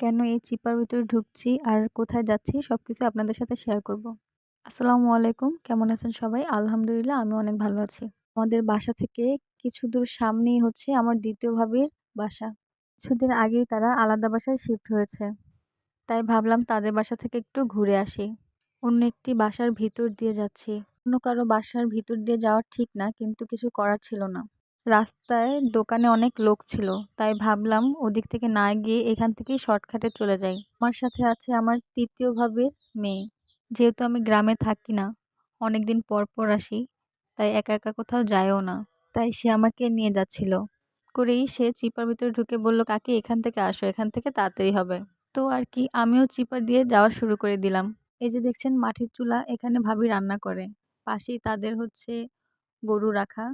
কেন এই চিপার ভিতরে ঢুকছি আর কোথায় যাচ্ছি সব কিছু আপনাদের সাথে শেয়ার করব। আসসালামু আলাইকুম, কেমন আছেন সবাই? আলহামদুলিল্লাহ, আমি অনেক ভালো আছি। আমাদের বাসা থেকে কিছু দূর সামনেই হচ্ছে আমার দ্বিতীয় ভাবির বাসা। কিছুদিন আগেই তারা আলাদা বাসায় শিফট হয়েছে। তাই ভাবলাম তাদের বাসা থেকে একটু ঘুরে আসি। অন্য একটি বাসার ভিতর দিয়ে যাচ্ছি। অন্য কারও বাসার ভিতর দিয়ে যাওয়ার ঠিক না, কিন্তু কিছু করার ছিল না। রাস্তায় দোকানে অনেক লোক ছিল, তাই ভাবলাম ওদিক থেকে না গিয়ে এখান থেকেই শর্টকাটে চলে যাই। আমার সাথে আছে আমার তৃতীয় ভাবের মেয়ে। যেহেতু আমি গ্রামে থাকি না অনেক দিন পর পর আসি, তাই একা একা কোথাও যায়ও না। তাই সে আমাকে নিয়ে যাচ্ছিল। করেই সে চিপার ভিতরে ঢুকে বলল, কাকি, এখান থেকে আসো, এখান থেকে তাড়াতাড়ি হবে। তো আর কি, আমিও চিপার দিয়ে যাওয়া শুরু করে দিলাম। এই যে দেখছেন মাটির চুলা, এখানে ভাবি রান্না করে। পাশেই তাদের হচ্ছে গরু রাখা।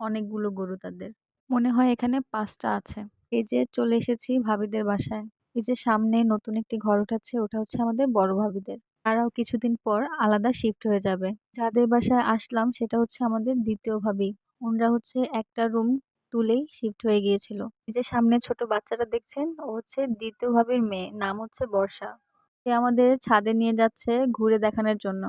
অনেকগুলো গরু তাদের। মনে হয় এখানে পাঁচটা আছে। এই যে চলে এসেছি ভাবিদের বাসায়। এই যে সামনে নতুন একটি ঘর উঠাচ্ছে ওটা হচ্ছে আমাদের বড় ভাবিদের। তারাও কিছুদিন পর আলাদা শিফট হয়ে যাবে। যাদের বাসায় আসলাম, সেটা হচ্ছে আমাদের দ্বিতীয় ভাবি। ওনরা হচ্ছে একটা রুম তুলেই শিফট হয়ে গিয়েছিল। এই যে সামনে ছোট বাচ্চাটা দেখছেন, ও হচ্ছে দ্বিতীয় ভাবির মেয়ে, নাম হচ্ছে বর্ষা। সে আমাদের ছাদে নিয়ে যাচ্ছে ঘুরে দেখানোর জন্য।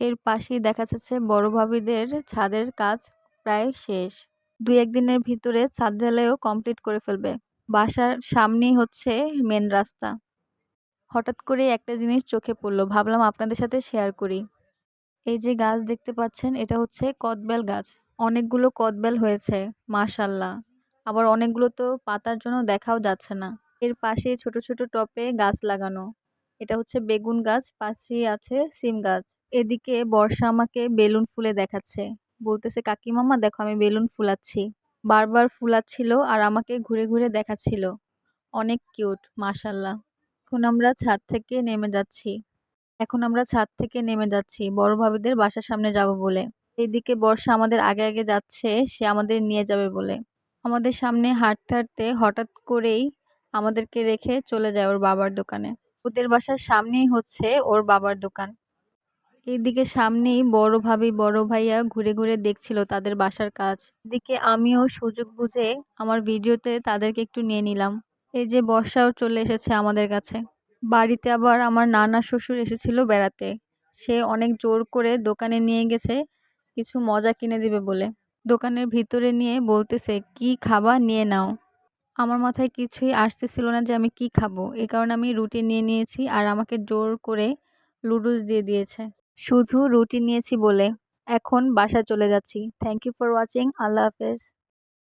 এর পাশেই দেখা যাচ্ছে বড় ভাবিদের ছাদের কাজ। প্রায় শেষ। দুই একদিনের ভিতরে ছাদ ঢালাইও কমপ্লিট করে ফেলবে। বাসার সামনেই হচ্ছে মেন রাস্তা। হঠাৎ করে একটা জিনিস চোখে পড়ল। ভাবলাম আপনাদের সাথে শেয়ার করি। এই যে গাছ দেখতে পাচ্ছেন, এটা হচ্ছে কদবেল গাছ। অনেকগুলো কদবেল হয়েছে মাশাল্লাহ আবার অনেকগুলো তো পাতার জন্য দেখাও যাচ্ছে না। এর পাশে ছোট ছোট টপে গাছ লাগানো। এটা হচ্ছে বেগুন গাছ, পাশেই আছে সিম গাছ। এদিকে বর্ষা আমাকে বেলুন ফুলে দেখাচ্ছে। বলতেছে, কাকিমামা, দেখো আমি বেলুন ফুলাচ্ছি। বারবার ফুলাচ্ছিল আর আমাকে ঘুরে ঘুরে দেখাচ্ছিল। অনেক কিউট মাশাল্লাহ এখন আমরা ছাদ থেকে নেমে যাচ্ছি। এখন আমরা ছাদ থেকে নেমে যাচ্ছি। বড় ভাবিদের বাসার সামনে যাব বলে। এইদিকে বর্ষা আমাদের আগে আগে যাচ্ছে, সে আমাদের নিয়ে যাবে বলে। আমাদের সামনে হাঁটতে হাঁটতে হঠাৎ করেই আমাদেরকে রেখে চলে যায় ওর বাবার দোকানে। ওদের বাসার সামনেই হচ্ছে ওর বাবার দোকান। এইদিকে সামনেই বড় ভাবি, বড় ভাইয়া ঘুরে ঘুরে দেখছিল তাদের বাসার কাজ। এদিকে আমিও সুযোগ বুঝে আমার ভিডিওতে তাদেরকে একটু নিয়ে নিলাম। এই যে বর্ষাও চলে এসেছে আমাদের কাছে। বাড়িতে আবার আমার নানা শ্বশুর এসেছিল বেড়াতে। সে অনেক জোর করে দোকানে নিয়ে গেছে, কিছু মজা কিনে দিবে বলে। দোকানের ভিতরে নিয়ে বলতেছে, কি খাবা নিয়ে নাও। আমার মাথায় কিছুই আসতেছিল না যে আমি কি খাব। এই কারণে আমি রুটি নিয়ে নিয়েছি আর আমাকে জোর করে লুডুস দিয়ে দিয়েছে। শুধু রুটি নিয়েছি বলে। এখন বাসা চলে যাচ্ছি। Thank you for watching Allah হাফেজ।